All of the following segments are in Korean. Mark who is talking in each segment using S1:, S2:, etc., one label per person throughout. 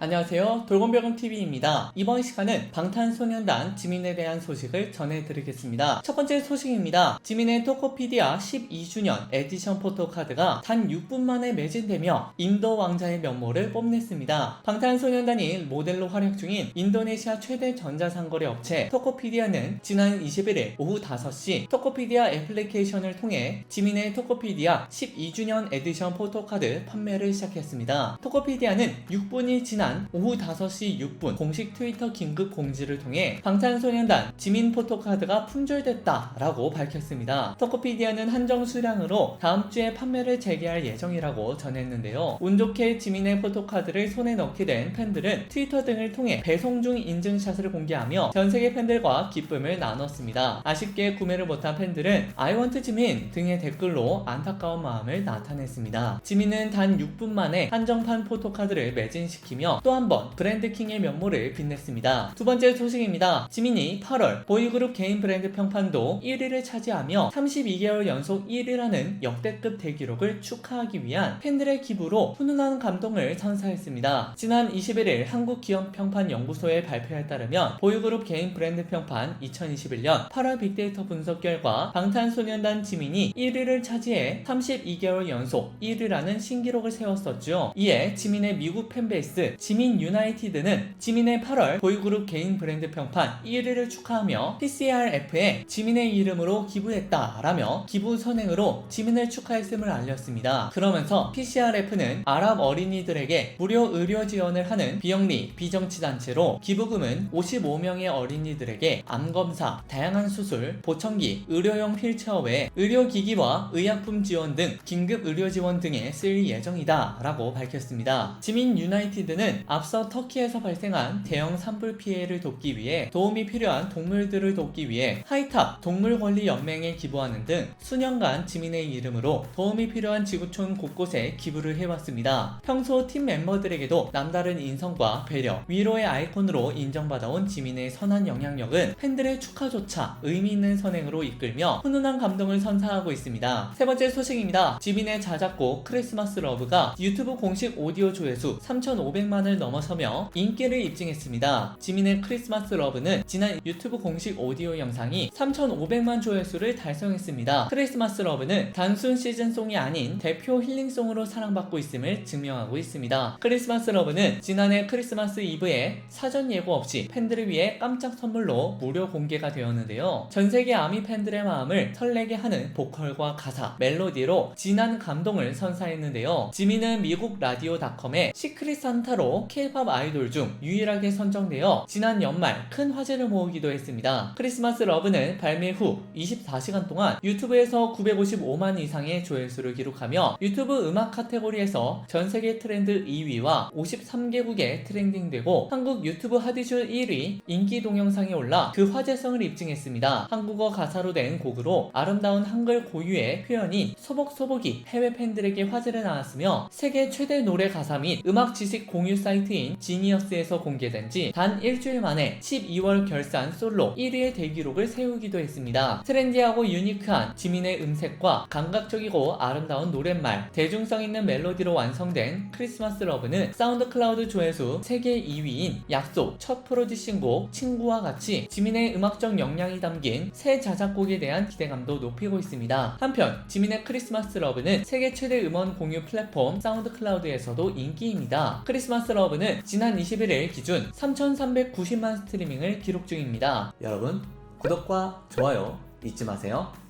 S1: 안녕하세요. 돌곰별곰TV입니다. 이번 시간은 방탄소년단 지민에 대한 소식을 전해드리겠습니다. 첫 번째 소식입니다. 지민의 토코피디아 12주년 에디션 포토카드가 단 6분 만에 매진되며 인도 왕자의 면모를 뽐냈습니다. 방탄소년단이 모델로 활약 중인 인도네시아 최대 전자상거래 업체 토코피디아는 지난 21일 오후 5시 토코피디아 애플리케이션을 통해 지민의 토코피디아 12주년 에디션 포토카드 판매를 시작했습니다. 토코피디아는 6분이 지난 오후 5시 6분 공식 트위터 긴급 공지를 통해 방탄소년단 지민 포토카드가 품절됐다라고 밝혔습니다. 토코피디아는 한정 수량으로 다음 주에 판매를 재개할 예정이라고 전했는데요. 운 좋게 지민의 포토카드를 손에 넣게 된 팬들은 트위터 등을 통해 배송 중 인증샷을 공개하며 전 세계 팬들과 기쁨을 나눴습니다. 아쉽게 구매를 못한 팬들은 I want 지민 등의 댓글로 안타까운 마음을 나타냈습니다. 지민은 단 6분 만에 한정판 포토카드를 매진시키며 또 한 번 브랜드킹의 면모를 빛냈습니다. 두 번째 소식입니다. 지민이 8월 보이그룹 개인 브랜드 평판도 1위를 차지하며 32개월 연속 1위라는 역대급 대기록을 축하하기 위한 팬들의 기부로 훈훈한 감동을 선사했습니다. 지난 21일 한국기업평판연구소의 발표에 따르면 보이그룹 개인 브랜드 평판 2021년 8월 빅데이터 분석 결과 방탄소년단 지민이 1위를 차지해 32개월 연속 1위라는 신기록을 세웠었죠. 이에 지민의 미국 팬베이스 지민 유나이티드는 지민의 8월 보이그룹 개인 브랜드 평판 1위를 축하하며 PCRF에 지민의 이름으로 기부했다 라며 기부 선행으로 지민을 축하했음을 알렸습니다. 그러면서 PCRF는 아랍 어린이들에게 무료 의료 지원을 하는 비영리 비정치단체로 기부금은 55명의 어린이들에게 암검사, 다양한 수술, 보청기, 의료용 휠체어 외 의료기기와 의약품 지원 등 긴급 의료 지원 등에 쓰일 예정이다 라고 밝혔습니다. 지민 유나이티드는 앞서 터키에서 발생한 대형 산불 피해를 돕기 위해 도움이 필요한 동물들을 돕기 위해 하이탑 동물권리연맹에 기부하는 등 수년간 지민의 이름으로 도움이 필요한 지구촌 곳곳에 기부를 해왔습니다. 평소 팀 멤버들에게도 남다른 인성과 배려, 위로의 아이콘으로 인정받아온 지민의 선한 영향력은 팬들의 축하조차 의미 있는 선행으로 이끌며 훈훈한 감동을 선사하고 있습니다. 세 번째 소식입니다. 지민의 자작곡 크리스마스 러브가 유튜브 공식 오디오 조회수 3,500만 을 넘어서며 인기를 입증했습니다. 지민의 크리스마스 러브는 지난 유튜브 공식 오디오 영상이 3,500만 조회수를 달성했습니다. 크리스마스 러브는 단순 시즌송이 아닌 대표 힐링송으로 사랑받고 있음을 증명하고 있습니다. 크리스마스 러브는 지난해 크리스마스 이브에 사전 예고 없이 팬들을 위해 깜짝 선물로 무료 공개가 되었는데요. 전 세계 아미 팬들의 마음을 설레게 하는 보컬과 가사, 멜로디로 진한 감동을 선사했는데요. 지민은 미국 라디오닷컴의 시크릿 산타로 K-팝 아이돌 중 유일하게 선정되어 지난 연말 큰 화제를 모으기도 했습니다. 크리스마스 러브는 발매 후 24시간 동안 유튜브에서 955만 이상의 조회수를 기록하며 유튜브 음악 카테고리에서 전 세계 트렌드 2위와 53개국에 트렌딩되고 한국 유튜브 하디슈 1위 인기 동영상에 올라 그 화제성을 입증했습니다. 한국어 가사로 된 곡으로 아름다운 한글 고유의 표현이 소복소복이 해외 팬들에게 화제를 낳았으며 세계 최대 노래 가사 및 음악 지식 공유 사이트인 지니어스에서 공개된 지 단 일주일 만에 12월 결산 솔로 1위의 대기록을 세우기도 했습니다. 트렌디하고 유니크한 지민의 음색과 감각적이고 아름다운 노랫말, 대중성 있는 멜로디로 완성된 크리스마스 러브는 사운드 클라우드 조회수 세계 2위인 약속 첫 프로듀싱곡 친구와 같이 지민의 음악적 역량이 담긴 새 자작곡에 대한 기대감도 높이고 있습니다. 한편 지민의 크리스마스 러브는 세계 최대 음원 공유 플랫폼 사운드 클라우드에서도 인기입니다. 크리스마스 러브는 지난 21일 기준 3,390만 스트리밍을 기록 중입니다. 여러분 구독과 좋아요 잊지 마세요.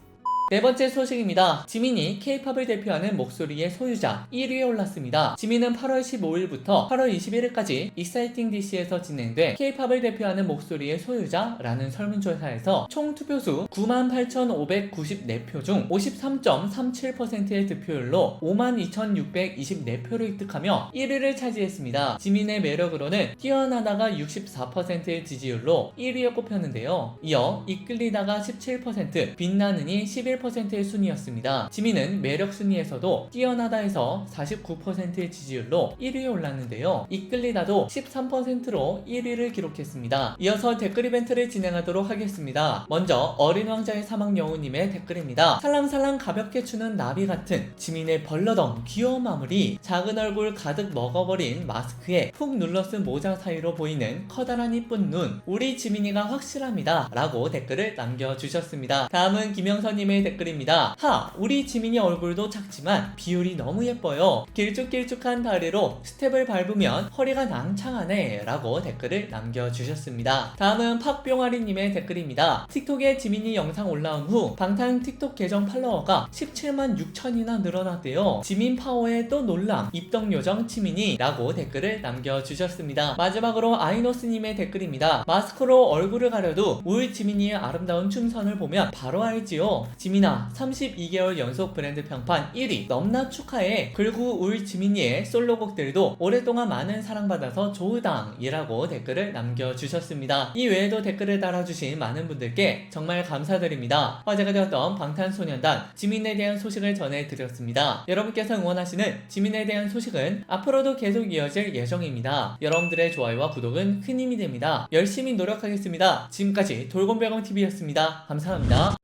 S1: 네 번째 소식입니다. 지민이 K-팝을 대표하는 목소리의 소유자 1위에 올랐습니다. 지민은 8월 15일부터 8월 21일까지 익사이팅 DC에서 진행돼 K-팝을 대표하는 목소리의 소유자라는 설문조사에서 총 투표수 98,594표 중 53.37%의 득표율로 52,624표를 획득하며 1위를 차지했습니다. 지민의 매력으로는 뛰어나다가 64%의 지지율로 1위에 꼽혔는데요. 이어 이끌리다가 17%, 빛나는이 11% 41%의 순위였습니다. 지민은 매력 순위에서도 뛰어나다 해서 49%의 지지율로 1위에 올랐는데요. 이끌리다도 13%로 1위를 기록했습니다. 이어서 댓글 이벤트를 진행하도록 하겠습니다. 먼저 어린 왕자의 사막 여우님의 댓글입니다. 살랑살랑 가볍게 추는 나비 같은 지민의 벌러덩 귀여운 마무리 작은 얼굴 가득 먹어버린 마스크에 푹 눌러쓴 모자 사이로 보이는 커다란 이쁜 눈 우리 지민이가 확실합니다 라고 댓글을 남겨주셨습니다. 다음은 김영선님의 댓글입니다. 하 우리 지민이 얼굴도 작지만 비율이 너무 예뻐요. 길쭉길쭉한 다리로 스텝을 밟으면 허리가 낭창하네 라고 댓글을 남겨주셨습니다. 다음은 팍뿅아리님의 댓글입니다. 틱톡에 지민이 영상 올라온 후 방탄 틱톡 계정 팔로워가 17만 6천이나 늘어났대요. 지민 파워에 또 놀람 입덕 요정 지민이 라고 댓글을 남겨주셨습니다. 마지막으로 아이노스님의 댓글입니다. 마스크로 얼굴을 가려도 울 지민이의 아름다운 춤선을 보면 바로 알지요. 지민 아 32개월 연속 브랜드 평판 1위 넘나 축하해. 그리고 울 지민이의 솔로곡들도 오랫동안 많은 사랑받아서 좋으당이라고 댓글을 남겨주셨습니다. 이 외에도 댓글을 달아주신 많은 분들께 정말 감사드립니다. 화제가 되었던 방탄소년단 지민에 대한 소식을 전해드렸습니다. 여러분께서 응원하시는 지민에 대한 소식은 앞으로도 계속 이어질 예정입니다. 여러분들의 좋아요와 구독은 큰 힘이 됩니다. 열심히 노력하겠습니다. 지금까지 돌곰별검TV였습니다. 감사합니다.